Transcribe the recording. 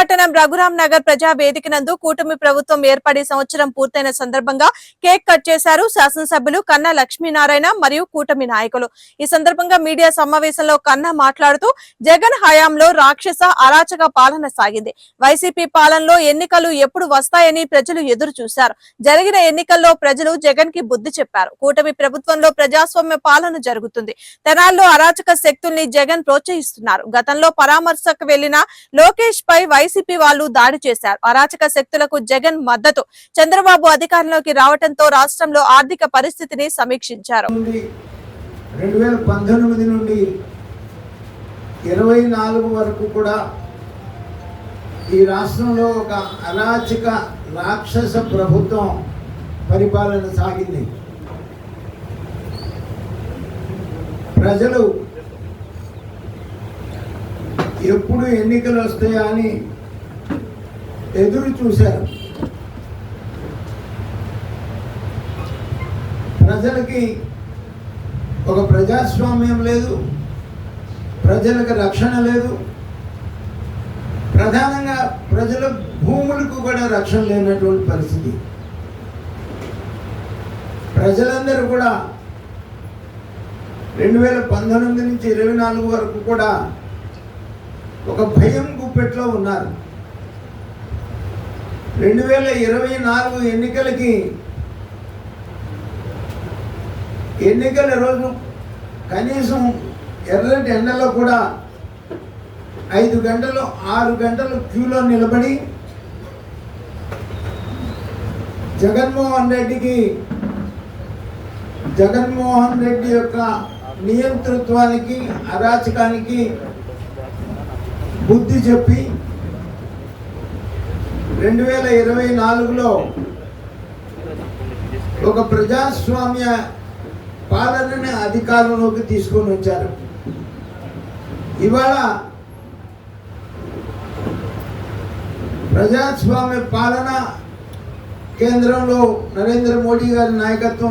పట్టణం రఘురాం నగర్ ప్రజా వేదిక నందు కూటమి ప్రభుత్వం ఏర్పడి సంవత్సరం పూర్తయిన సందర్భంగా కేక్ కట్ చేశారు శాసనసభ్యులు కన్నా లక్ష్మీనారాయణ మరియు కూటమి నాయకులు. ఈ సందర్భంగా మీడియా సమావేశంలో కన్నా మాట్లాడుతూ జగన్ హయాంలో రాక్షస అరాచక పాలన సాగింది. వైసీపీ పాలనలో ఎన్నికలు ఎప్పుడు వస్తాయని ప్రజలు ఎదురు చూశారు. జరిగిన ఎన్నికల్లో ప్రజలు జగన్కి బుద్ధి చెప్పారు. కూటమి ప్రభుత్వంలో ప్రజాస్వామ్య పాలన జరుగుతుంది. తెనాల్లో అరాచక శక్తుల్ని జగన్ ప్రోత్సహిస్తున్నారు. గతంలో పరామర్శకు వెళ్ళిన లోకేష్ పై వైసీపీ వైసీపీ వాళ్ళు దాడి చేశారు. అరాచక శక్తులకు జగన్ మద్దతు. చంద్రబాబు అధికారంలోకి రావడంతో రాష్ట్రంలో ఆర్థిక పరిస్థితిని సమీక్షించారు. రెండు వేల పంతొమ్మిది నుండి ఇరవై నాలుగు వరకు కూడా ఈ రాష్ట్రంలో ఒక అరాచక రాక్షస ప్రభుత్వం పరిపాలన సాగింది. ప్రజలు ఎప్పుడు ఎన్నికలు వస్తాయా అని ఎదురు చూశారు ప్రజలకి ఒక ప్రజాస్వామ్యం లేదు ప్రజలకు రక్షణ లేదు. ప్రధానంగా ప్రజల భూములకు కూడా రక్షణ లేనటువంటి పరిస్థితి. ప్రజలందరూ కూడా రెండు వేల పంతొమ్మిది నుంచి ఇరవై నాలుగు వరకు కూడా ఒక భయం గుప్పెట్లో ఉన్నారు. రెండు వేల ఇరవై నాలుగు ఎన్నికలకి ఎన్నికల రోజు కనీసం ఎర్రటి ఎండలో కూడా ఐదు గంటలు ఆరు గంటలు క్యూలో నిలబడి జగన్మోహన్ రెడ్డికి జగన్మోహన్ రెడ్డి యొక్క నియంతృత్వానికి అరాచకానికి బుద్ధి చెప్పి రెండు వేల ఇరవై నాలుగులో ఒక ప్రజాస్వామ్య పాలనని అధికారంలోకి తీసుకొని వచ్చారు. ఇవాళ ప్రజాస్వామ్య పాలన కేంద్రంలో నరేంద్ర మోడీ గారి నాయకత్వం